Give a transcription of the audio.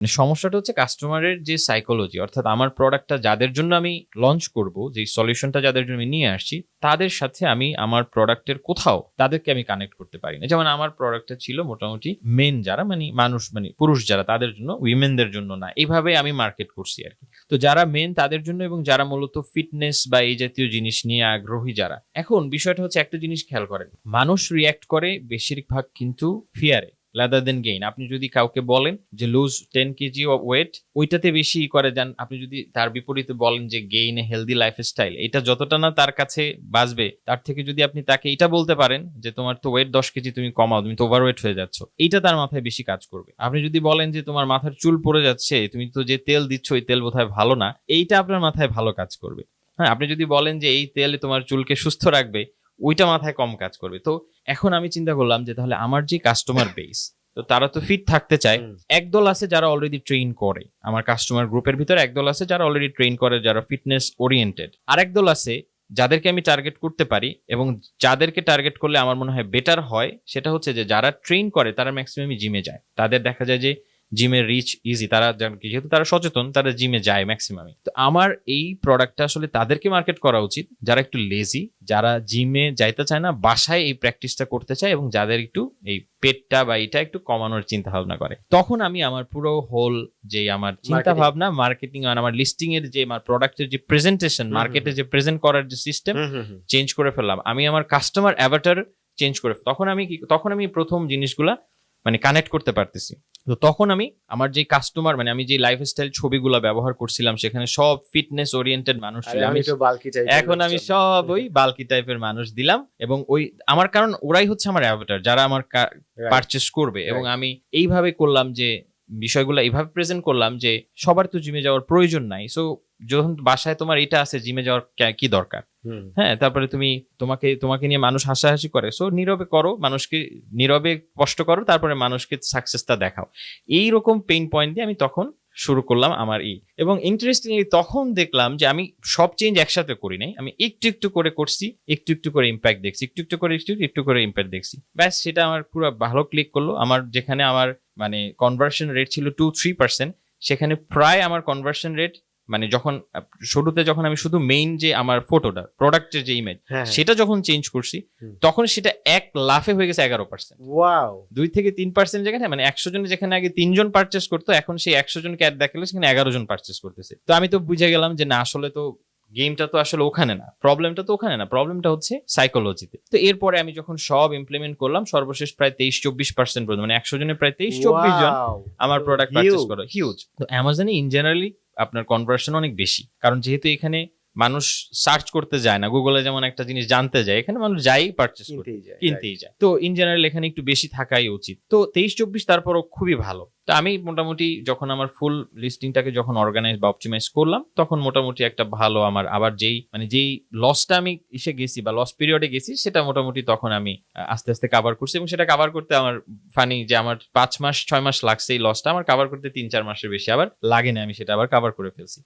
মানে সমস্যাটা হচ্ছে কাস্টমারের যে সাইকোলজি অর্থাৎ আমার প্রোডাক্টটা যাদের জন্য আমি লঞ্চ করব যে সলিউশনটা যাদের জন্য আমি নিয়ে আসছি, তাদের সাথে আমি আমার প্রোডাক্টের কোথাও তাদেরকে আমি কানেক্ট করতে পারি না। যেমন আমার প্রোডাক্টটা ছিল মোটামুটি মেন যারা মানে মানুষ মানে পুরুষ যারা, তাদের জন্য উইমেনদের জন্য না। এইভাবে আমি মার্কেট করছি আর কি। তো যারা মেন তাদের জন্য এবং যারা মূলত ফিটনেস বা এই জাতীয় জিনিস নিয়ে আগ্রহী যারা, এখন বিষয়টা হচ্ছে একটা জিনিস খেয়াল করেন, মানুষ রিয়্যাক্ট করে বেশিরভাগ কিন্তু ফিয়ারে লাদার দেন গেইন আপনি যদি কাউকে বলেন যে লুজ টেন কেজি ওয়েট ওইটাতে বেশি করে যান। আপনি যদি তার বিপরীতে বলেন যে গেইন এ হেলদি লাইফস্টাইল এটা যতটা না তার কাছে বাঁচবে, তার থেকে যদি আপনি তাকে এটা বলতে পারেন যে তোমার তো ওয়েট দশ কেজি তুমি কমাও, তুমি তো ওভার ওয়েট হয়ে যাচ্ছ, এইটা তার মাথায় বেশি কাজ করবে। আপনি যদি বলেন যে তোমার মাথার চুল পড়ে যাচ্ছে, তুমি তো যে তেল দিচ্ছ, ওই তেল বোধহয় ভালো না, এইটা আপনার মাথায় ভালো কাজ করবে। হ্যাঁ আপনি যদি বলেন যে এই তেল তোমার চুলকে সুস্থ রাখবে ওইটা মাথায় কম কাজ করবে। তো এখন আমি চিন্তা করলাম যে তাহলে আমার যে কাস্টমার বেস তো তারা তো ফিট থাকতে চায়। একদল আছে যারা অলরেডি ট্রেন করে। আমার কাস্টমার গ্রুপের ভিতরে একদল আছে যারা অলরেডি ট্রেন করে যারা ফিটনেস ওরিয়েন্টেড আরেক দল আছে যাদেরকে আমি টার্গেট করতে পারি এবং যাদেরকে টার্গেট করলে আমার মনে হয় বেটার হয় সেটা হচ্ছে যে যারা ট্রেন করে তারা ম্যাক্সিমামই জিমে যায়। তাদের দেখা যায় যে জিমের রিচ ইজি তারা যেহেতু তারা সচেতন তারা জিমে যায় ম্যাক্সিমামই তো আমার এই প্রোডাক্টটা আসলে তাদেরকে মার্কেট করা উচিত যারা একটু লেজি যারা জিমে যাইতে চায় না বাসায় এই প্র্যাকটিসটা করতে চায় এবং যাদের একটু এই পেটটা বা এটা একটু কমানোর চিন্তা ভাবনা করে। তখন আমি আমার পুরো হোল যে আমার চিন্তা ভাবনা মার্কেটিং আর আমার লিস্টিং এর যে আমার প্রোডাক্টের যে প্রেজেন্টেশন মার্কেটে যে প্রেজেন্ট করার যে সিস্টেম। চেঞ্জ করে ফেললাম। আমি আমার কাস্টমার অ্যাভাটার চেঞ্জ করে তখন আমি তখন আমি প্রথম জিনিসগুলা মানে কানেক্ট করতে পারতেছি। তো তখন আমি আমার যে কাস্টমার মানে আমি যে লাইফস্টাইল ছবিগুলো ব্যবহার করছিলাম সেখানে সব ফিটনেস ওরিয়েন্টেড মানুষ ছিল। আমি এখন আমি সব ওই বালকি টাইপের মানুষ দিলাম এবং ওই আমার কারণ ওরাই হচ্ছে আমার অ্যাভাটার যারা আমার পারচেস করবে। এবং আমি এইভাবে করলাম যে বিষয়গুলো এইভাবে প্রেজেন্ট করলাম যে সবার তো জিমে যাওয়ার প্রয়োজন নাই। সো যখন বাসায় তোমার এটা আছে জিমে যাওয়ার কি দরকার? হ্যাঁ তারপরে তুমি তোমাকে তোমাকে নিয়ে মানুষ হাসাহাসি করে। সো নীরবে করো মানুষকে নীরবে কষ্ট করো তারপরে মানুষকে সাকসেসটা দেখাও। এই রকম পেইন পয়েন্ট দিয়ে আমি তখন শুরু করলাম আমার ই। এবং ইন্টারেস্টিংলি তখন দেখলাম যে আমি সব চেঞ্জ একসাথে করি নাই। আমি একটু একটু করে করছি, একটু একটু করে ইম্প্যাক্ট দেখছি, একটু একটু করে, একটু একটু করে ইম্প্যাক্ট দেখছি। ব্যাস, সেটা আমার পুরো ভালো ক্লিক করল। আমার যেখানে আমার মানে কনভার্সন রেট ছিল টু থ্রি পার্সেন্ট সেখানে প্রায় আমার কনভার্সন রেট মানে যখন শুরুতে যখন আমি শুধু মেইন যে আমার ফটোটা প্রোডাক্টের যে ইমেজ হ্যাঁ সেটা যখন চেঞ্জ করছি তখন সেটা এক লাফে হয়ে গেছে এগারো পার্সেন্ট ওয়াও দুই থেকে তিন পার্সেন্ট যেখানে মানে একশো জনে যেখানে আগে তিনজন পার্চেস করতো এখন সেই একশো জনকে অ্যাড দেখালে সেখানে এগারো জন পার্চেস করতেছে। তো আমি তো বুঝে গেলাম যে না আসলে তো গেমটা তো আসলে ওখানে না। প্রবলেমটা তো ওখানে না। প্রবলেমটা হচ্ছে সাইকোলজিতে তো। এরপরে আমি যখন সব ইমপ্লিমেন্ট করলাম সর্বশেষ প্রায় তেইশ চব্বিশ পার্সেন্ট মানে একশো জনের প্রায় তেইশ চব্বিশ জন আমার প্রোডাক্ট পারচেস করো হিউজ তো অ্যামাজনে ইন জেনারেলি আপনার কনভার্সন অনেক বেশি। কারণ যেহেতু এখানে মানুষ সার্চ করতে যায় না গুগলে যেমন একটা জিনিস জানতে যায় এখানে মানুষ যাই পারচেস করতে কিনতেই যায় কিনতেই যায়। তো ইন জেনারেল এখানে একটু বেশি থাকাই উচিত। তো তেইশ চব্বিশ তারপরও খুবই ভালো। তো আমি মোটামুটি যখন আমার ফুল লিস্টিংটাকে যখন অর্গানাইজ বা অপটিমাইজ করলাম তখন মোটামুটি একটা ভালো আমার আবার যেই মানে যেই লসটা আমি এসে গেছি বা লস পিরিয়ডে গেছি সেটা মোটামুটি তখন আমি আস্তে আস্তে কাভার করছি এবং সেটা কাভার করতে আমার ফানি যে আমার পাঁচ মাস ছয় মাস লাগছে এই লসটা আমার কাভার করতে তিন চার মাসের বেশি আবার লাগে না আমি সেটা আবার কাভার করে ফেলছি।